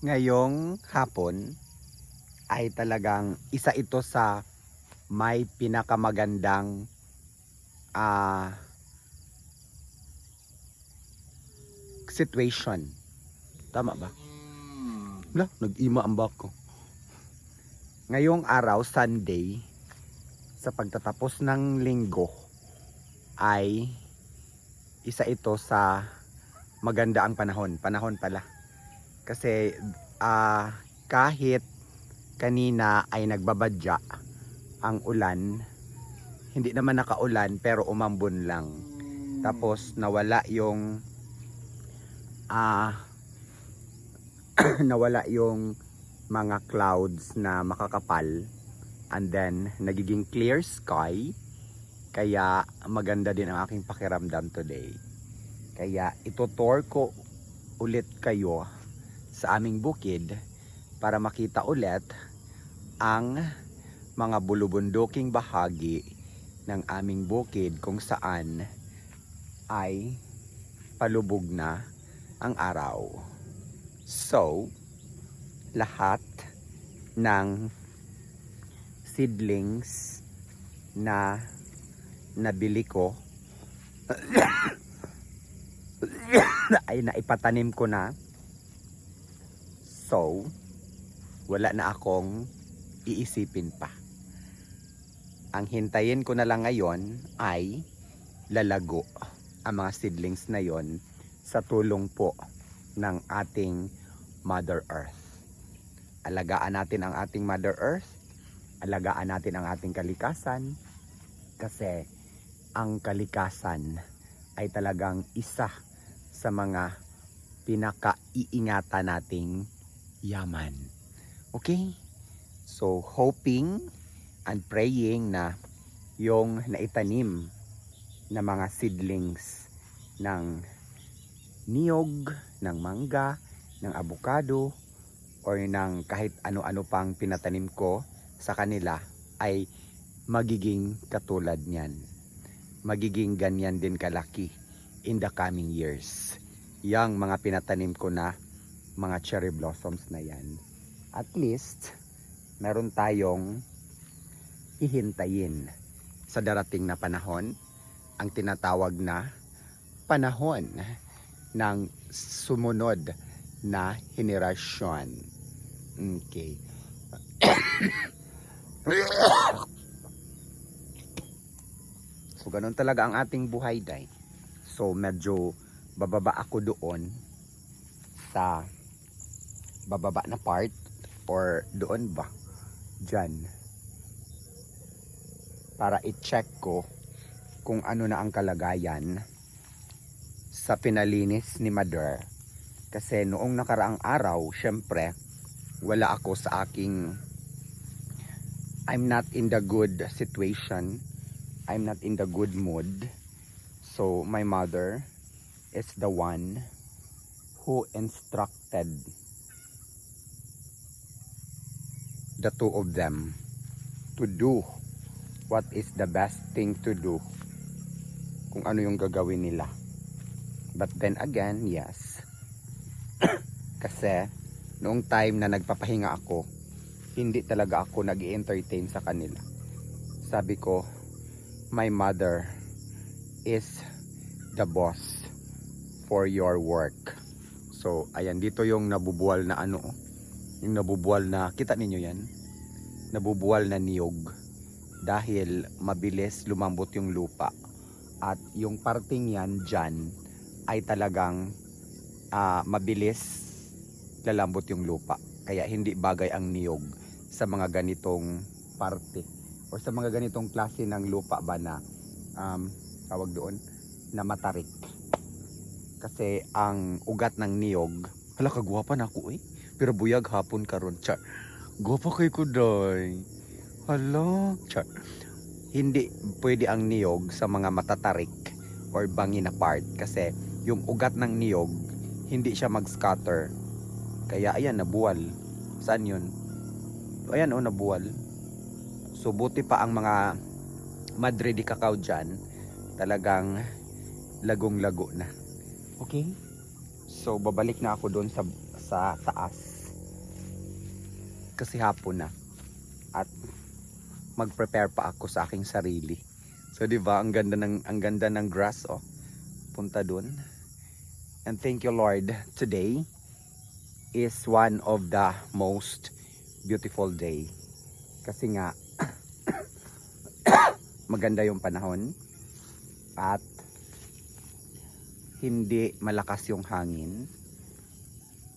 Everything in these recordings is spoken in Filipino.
ngayong hapon ay talagang isa ito sa may pinakamagandang ah situation. Tama ba? Wala, nag-ima ang bako. Ngayong araw, Sunday, sa pagtatapos ng linggo, ay isa ito sa maganda ang panahon. Panahon pala. Kasi ah kahit kanina ay nagbabadya ang ulan, hindi naman nakaulan pero umambon lang. Tapos nawala yung ah nawala yung mga clouds na makakapal and then nagiging clear sky kaya maganda din ang aking pakiramdam today. Kaya itutour ko ulit kayo sa aming bukid para makita ulit ang mga bulubunduking bahagi ng aming bukid kung saan ay palubog na ang araw. So, lahat ng seedlings na nabili ko ay naipatanim ko na. So, wala na akong iisipin pa. Ang hintayin ko na lang ngayon ay lalago ang mga seedlings na yon sa tulong po ng ating Mother Earth. Alagaan natin ang ating Mother Earth. Alagaan natin ang ating kalikasan. Kasi ang kalikasan ay talagang isa sa mga pinakaiingatan nating yaman. Okay? So, hoping and praying na yung naitanim na mga seedlings ng niyog, ng mangga, ng avocado, or ng kahit ano-ano pang pinatanim ko sa kanila ay magiging katulad niyan. Magiging ganyan din kalaki in the coming years. Yang mga pinatanim ko na mga cherry blossoms na yan. At least, meron tayong hihintayin sa darating na panahon ang tinatawag na panahon ng sumunod na henerasyon. Okay. so, ganun talaga ang ating buhay, day. So, medyo bababa ako doon sa bababa na part or doon ba? Diyan. Para i-check ko kung ano na ang kalagayan sa pinalinis ni Mother. Kasi noong nakaraang araw, syempre, wala ako sa aking I'm not in the good situation. I'm not in the good mood. So my mother is the one who instructed the two of them to do what is the best thing to do kung ano yung gagawin nila. But then again, yes. Kasi noong time na nagpapahinga ako, hindi talaga ako nag entertain sa kanila. Sabi ko, my mother is the boss for your work. So, ayan, dito yung nabubuwal na ano, oh. Yung nabubuwal na, kita ninyo yan? Nabubuwal na niyog dahil mabilis lumambot yung lupa. At yung parting yan dyan ay talagang ah, mabilis lalambot yung lupa. Kaya hindi bagay ang niyog sa mga ganitong parte o sa mga ganitong klase ng lupa ba na um, tawag doon na matarik. Kasi ang ugat ng niyog, hala kagwapa na ako eh. Pero buyag hapon karon char. Gwapa kay ko day. Hala, char. Hindi pwede ang niyog sa mga matatarik or bangin na part kasi yung ugat ng niyog hindi siya mag-scatter. Kaya ayan nabuwal. Saan yun? Ayan oh nabuwal. So buti pa ang mga madre di cacao dyan talagang lagong-lago na. Okay? So babalik na ako doon sa sa taas kasi hapon na. At mag-prepare pa ako sa aking sarili. So 'di ba, ang ganda ng ang ganda ng grass oh. Punta dun. And thank you Lord, today is one of the most beautiful day. Kasi nga maganda yung panahon at hindi malakas yung hangin.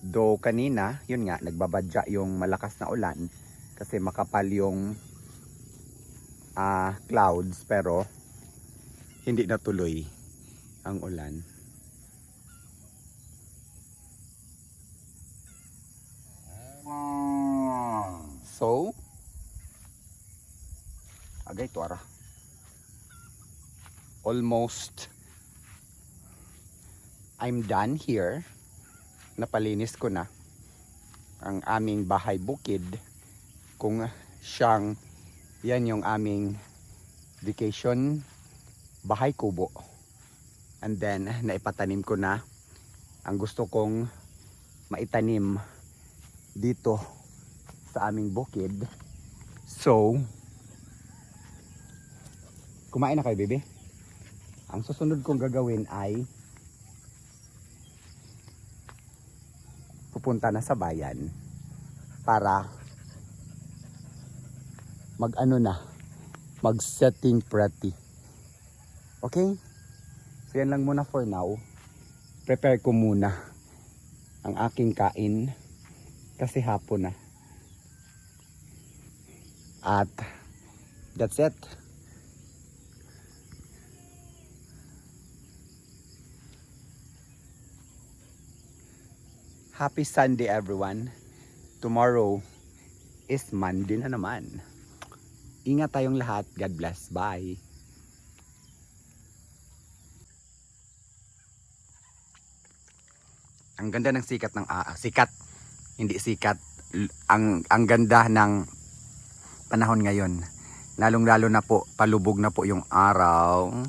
Though kanina, yun nga, nagbabadya yung malakas na ulan kasi makapal yung ah, clouds pero hindi natuloy ang ulan. So, agay tuara. Almost I'm done here. Napalinis ko na ang aming bahay bukid kung siyang yan yung aming vacation bahay kubo. And then naipatanim ko na ang gusto kong maitanim dito sa aming bukid. So, kumain na kayo, baby? Ang susunod kong gagawin ay pupunta na sa bayan para mag ano na mag setting pretty. Okay? So yan lang muna for now. Prepare ko muna ang aking kain kasi hapon na. At that's it Happy Sunday everyone. Tomorrow is Monday na naman. Ingat tayong lahat. God bless. Bye. Ang ganda ng sikat ng ah, sikat. Hindi sikat. Ang ang ganda ng panahon ngayon. Lalong-lalo na po palubog na po yung araw.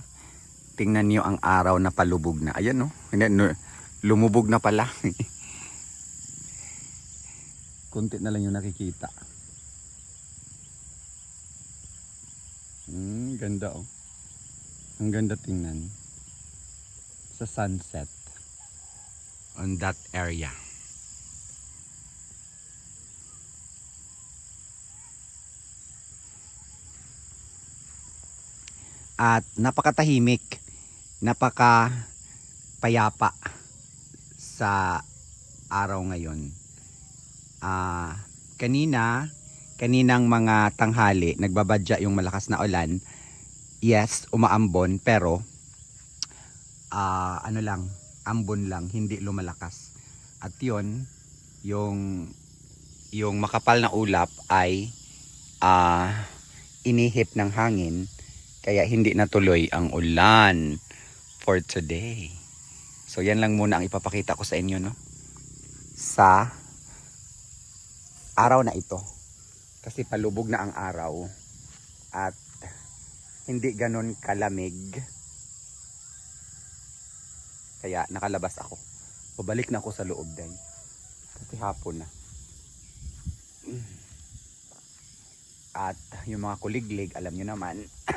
Tingnan niyo ang araw na palubog na. Ayan no, lumubog na pala. konti na lang yung nakikita. Hmm, ganda oh. Ang ganda tingnan. Sa sunset. On that area. At napakatahimik, napaka payapa sa araw ngayon ah kanina, kaninang mga tanghali, nagbabadya yung malakas na ulan. Yes, umaambon, pero ah ano lang, ambon lang, hindi lumalakas. At yon yung yung makapal na ulap ay ah inihip ng hangin kaya hindi natuloy ang ulan for today. So yan lang muna ang ipapakita ko sa inyo no. Sa araw na ito. Kasi palubog na ang araw at hindi ganon kalamig. Kaya nakalabas ako. Pabalik na ako sa loob din. Kasi hapon na. At yung mga kuliglig, alam nyo naman,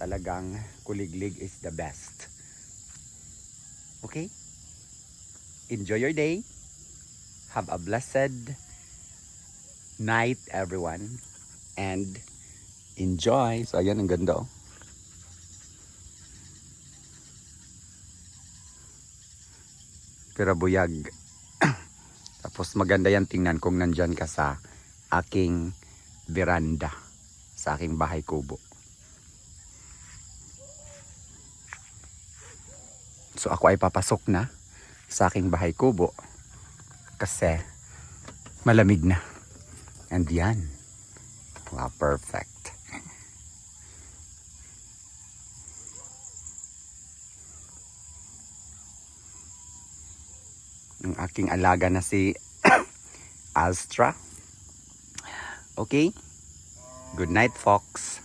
talagang kuliglig is the best. Okay? Enjoy your day. Have a blessed night everyone and enjoy. So ayan ang ganda oh. Pero buyag. Tapos maganda yan tingnan kung nandyan ka sa aking veranda sa aking bahay kubo. So ako ay papasok na sa aking bahay kubo kasi malamig na And yan. Wow, perfect. Ang aking alaga na si Astra. Okay? Good night, Fox.